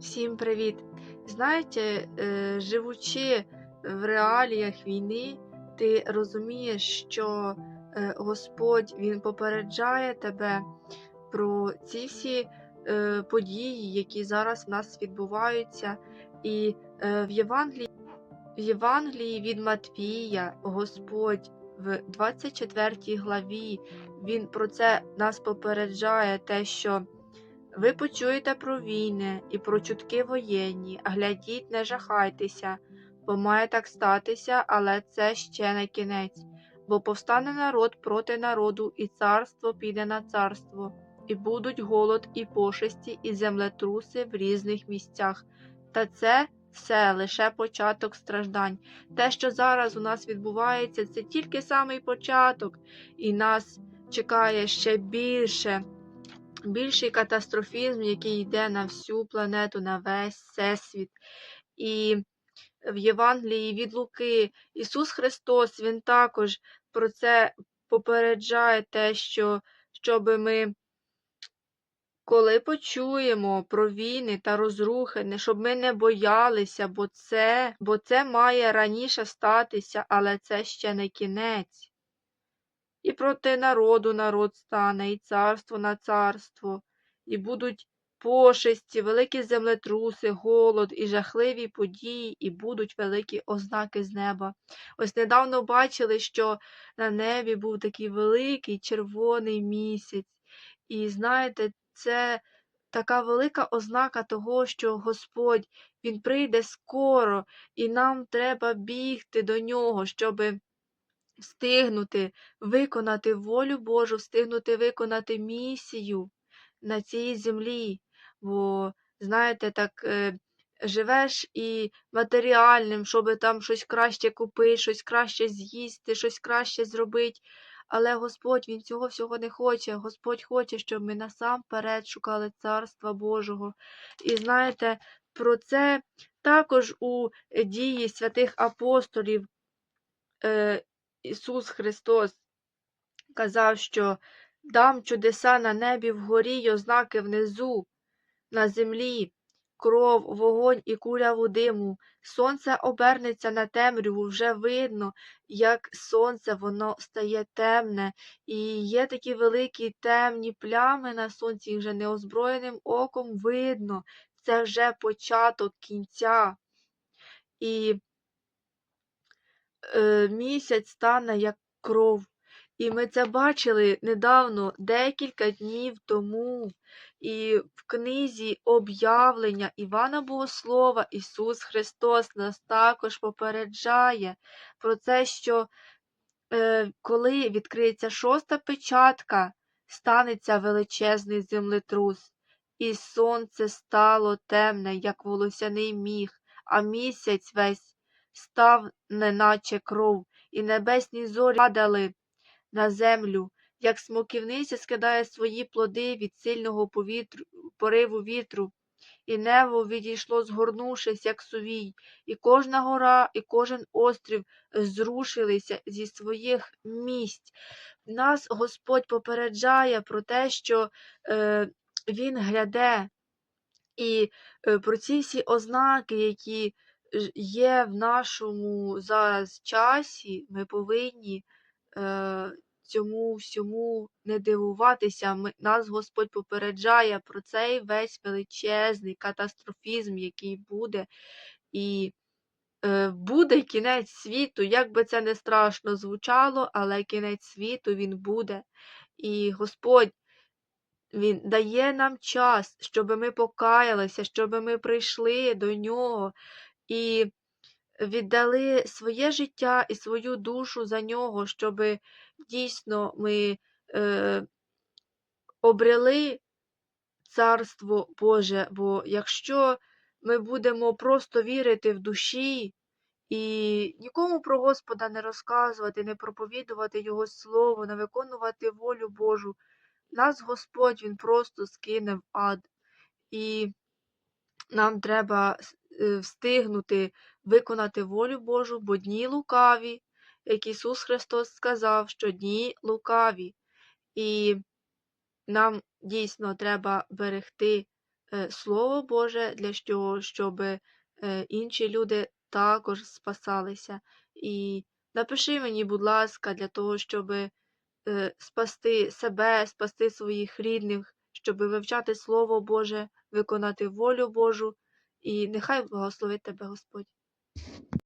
Всім привіт! Знаєте, е, живучи в реаліях війни, ти розумієш, що е, Господь Він попереджає тебе про ці всі е, події, які зараз в нас відбуваються. І в Євангелії, в Євангелії від Матвія Господь в 24 главі Він про це нас попереджає, те, що ви почуєте про війни і про чутки воєнні, глядіть, не жахайтеся, бо має так статися, але це ще не кінець. Бо повстане народ проти народу, і царство піде на царство, і будуть голод і пошесті, і землетруси в різних місцях. Та це все лише початок страждань. Те, що зараз у нас відбувається, це тільки самий початок, і нас чекає ще більше більший катастрофізм, який йде на всю планету, на весь всесвіт. І в Євангелії від Луки Ісус Христос, Він також про це попереджає те, що щоб ми, коли почуємо про війни та розрухи, щоб ми не боялися, бо це, бо це має раніше статися, але це ще не кінець. І проти народу народ стане, і царство на царство, і будуть пошесті, великі землетруси, голод і жахливі події, і будуть великі ознаки з неба. Ось недавно бачили, що на небі був такий великий червоний місяць. І знаєте, це така велика ознака того, що Господь Він прийде скоро, і нам треба бігти до нього, щоби встигнути виконати волю Божу, встигнути виконати місію на цій землі. Бо, знаєте, так е, живеш і матеріальним, щоб там щось краще купити, щось краще з'їсти, щось краще зробити. Але Господь Він цього всього не хоче. Господь хоче, щоб ми насамперед шукали Царства Божого. І знаєте, про це також у дії святих апостолів. Ісус Христос казав, що дам чудеса на небі вгорі й ознаки внизу, на землі, кров, вогонь і куряву диму. Сонце обернеться на темряву, вже видно, як сонце воно стає темне, і є такі великі темні плями на сонці, їх вже неозброєним оком видно. Це вже початок кінця. І місяць стане як кров. І ми це бачили недавно, декілька днів тому. І в книзі об'явлення Івана Богослова Ісус Христос нас також попереджає про те, що е, коли відкриється шоста печатка, станеться величезний землетрус, і сонце стало темне, як волосяний міг, а місяць весь став неначе кров, і небесні зорі падали на землю, як смоківниця скидає свої плоди від сильного повітру, пориву вітру, і небо відійшло, згорнувшись, як сувій, і кожна гора, і кожен острів зрушилися зі своїх місць. Нас Господь попереджає про те, що е, Він гляде, і е, про ці всі ознаки, які є в нашому зараз часі, ми повинні е, цьому всьому не дивуватися. Ми, нас Господь попереджає про цей весь величезний катастрофізм, який буде. І е, буде кінець світу, як би це не страшно звучало, але кінець світу він буде. І Господь він дає нам час, щоб ми покаялися, щоб ми прийшли до нього і віддали своє життя і свою душу за нього, щоб дійсно ми е, обрели Царство Боже. Бо якщо ми будемо просто вірити в душі і нікому про Господа не розказувати, не проповідувати Його Слово, не виконувати волю Божу, нас Господь Він просто скине в ад. І нам треба е, встигнути виконати волю Божу, бо дні лукаві, як Ісус Христос сказав, що дні лукаві. І нам дійсно треба берегти е, Слово Боже для того, щоб е, інші люди також спасалися. І напиши мені, будь ласка, для того, щоб спасти себе, спасти своїх рідних, щоб вивчати Слово Боже, виконати волю Божу, і нехай благословить тебе Господь.